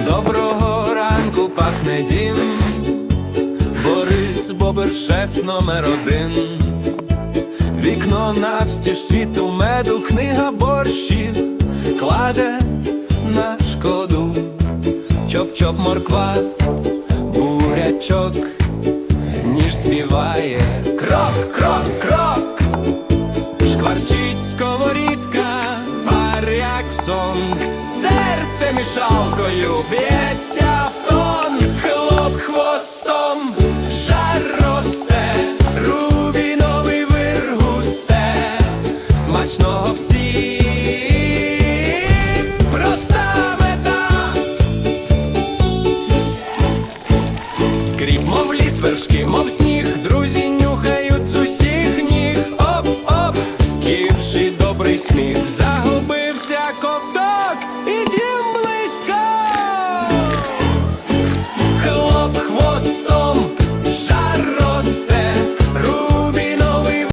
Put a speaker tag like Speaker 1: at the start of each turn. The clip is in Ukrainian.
Speaker 1: Доброго ранку пахне дім, Борис Бобер, шеф номер один. Вікно навстіж світу меду, книга борщів кладе на шкоду. Чоп-чоп морква, бурячок, ніж співає крок, крок, крок, сон, серце мішалкою б'ється в тон, хлоп хвостом, жар росте, рубіновий вир густе, смачного всім. Проста мета, кріп, мов ліс, вершки, мов сніг, друзі нюхають з усіх ніг, оп-оп, ківши добрий сміх.